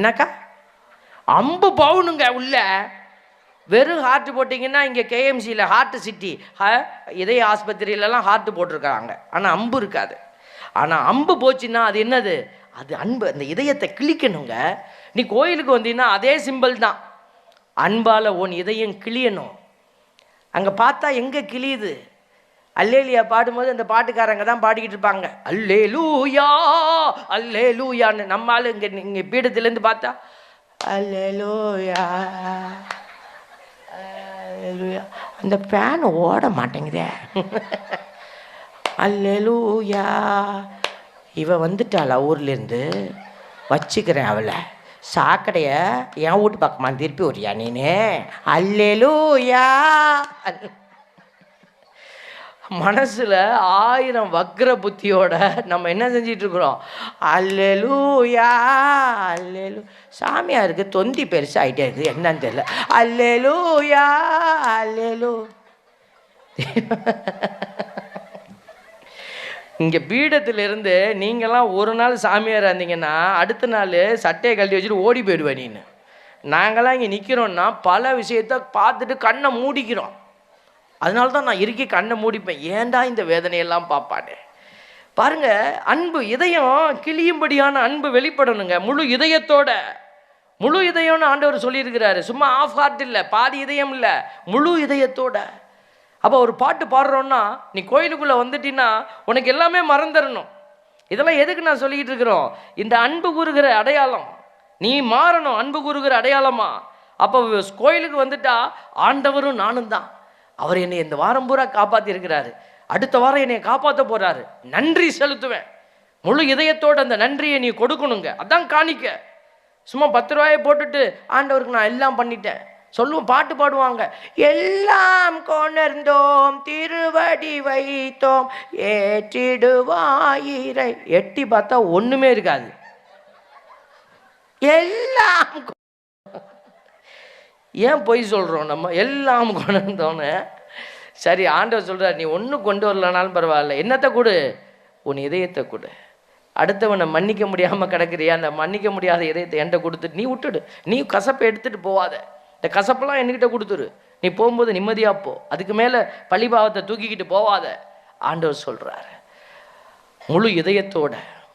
என்னக்கா? அம்பு பவுனுங்க உள்ள. வெறும் ஹார்ட் போட்டிங்கன்னா இங்கே கேஎம்சியில் ஹார்ட் சிட்டி இதய ஆஸ்பத்திரியிலலாம் ஹார்ட் போட்டிருக்காங்க. ஆனால் அம்பு இருக்காது. ஆனால் அம்பு போச்சுன்னா அது என்னது? அது அன்பு. அந்த இதயத்தை கிழிக்கணுங்க. நீ கோயிலுக்கு வந்தீங்கன்னா அதே சிம்பிள் தான். அன்பால் உன் இதயம் கிளியணும் அங்கே பார்த்தா எங்கே கிளியுது அல்லேலியா பாடும்போது அந்த பாட்டுக்காரங்க தான் பாடிக்கிட்டு இருப்பாங்க. அல்லே லூயா அல்லே லூயான்னு நம்ம ஆளு இங்கே இங்கே பீடத்துலேருந்து பார்த்தா அல்லே லூயா அந்த ஃபேன் ஓட மாட்டேங்குதே. அல்லேலூயா. இவ வந்துட்டாளா ஊர்லேருந்து? வச்சுக்கிறேன் அவளை. சாக்கடைய என் வீட்டு பக்கமாக திருப்பி விட்றியா நீனு? அல்லேலூயா. மனசில் ஆயிரம் வக்ர புத்தியோட நம்ம என்ன செஞ்சிட்ருக்குறோம்? இருக்கிறோம் அல்லேலூயா அல்லேலு. சாமியாருக்கு தொந்தி பெருசாகிட்டே இருக்குது. என்னன்னு தெரியல. அல்லேலூயா அல்லேலூ. இங்கே பீடத்திலிருந்து நீங்களாம் ஒரு நாள் சாமியாராக இருந்தீங்கன்னா அடுத்த நாள் சட்டையை கழட்டி வச்சுட்டு ஓடி போயிடுவேன் நீன்னு நாங்களாம் இங்கே நிற்கிறோன்னா பல விஷயத்த பார்த்துட்டு கண்ணை மூடிக்கிறோம். அதனால தான் நான் இறுக்கி கண்ணை மூடிப்பேன். ஏன்டா இந்த வேதனையெல்லாம் பார்ப்பானே பாருங்க அன்பு இதயம் கிளியும்படியான அன்பு வெளிப்படணுங்க. முழு இதயத்தோட. முழு இதயம்னு ஆண்டவர் சொல்லியிருக்கிறாரு. சும்மா ஆஃப் ஹார்ட் இல்லை பாதி இதயம் இல்லை முழு இதயத்தோட. அப்போ ஒரு பாட்டு பாடுறோன்னா நீ கோயிலுக்குள்ளே வந்துட்டின்னா உனக்கு எல்லாமே மறந்துடணும் இதெல்லாம் எதுக்கு நான் சொல்லிக்கிட்டு இருக்கிறோம்? இந்த அன்பு கூறுகிற அடையாளம். நீ மாறணும் அன்பு கூறுகிற அடையாளமா? அப்போ கோயிலுக்கு வந்துட்டா ஆண்டவரும் நானும் தான் அவர் என்னை இந்த வாரம் பூரா காப்பாற்றி இருக்கிறாரு அடுத்த வாரம் என்னை காப்பாற்ற போறாரு. நன்றி செலுத்துவேன். முழு இதயத்தோடு அந்த நன்றியை நீ கொடுக்கணுங்க. அதான் காணிக்க. சும்மா பத்து ரூபாயை போட்டுட்டு ஆண்டவருக்கு நான் எல்லாம் பண்ணிட்டேன். சொல்லுவோம் பாட்டு பாடுவாங்க. எல்லாம் கொணர்ந்தோம் திருவடி வைத்தோம் ஏற்றிடுவாயிரை. எட்டி பார்த்தா ஒண்ணுமே இருக்காது. எல்லாம் ஏன் பொய் சொல்கிறோம் நம்ம? எல்லாம் கொணர்ந்தோன்னு சரி ஆண்டவர் சொல்கிறார் நீ ஒன்றும் கொண்டு வரலனாலும் பரவாயில்ல. என்னத்தை கொடு? உன் இதயத்தை கொடு. அடுத்தவனை மன்னிக்க முடியாமல் கிடக்குறியா? அந்த மன்னிக்க முடியாத இதயத்தை என்கிட்ட கொடுத்துட்டு நீ விட்டுடு. நீ கசப்பை எடுத்துகிட்டு போவாத. இந்த கசப்பெல்லாம் என்கிட்ட கொடுத்துரு. நீ போகும்போது நிம்மதியாக போ. அதுக்கு மேலே பழிபாவத்தை தூக்கிக்கிட்டு போவாத. ஆண்டவர் சொல்கிறார் முழு இதயத்தோட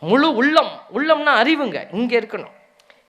முழு உள்ளம். உள்ளம்னா அறிவுங்க. இங்கே இருக்கணும்.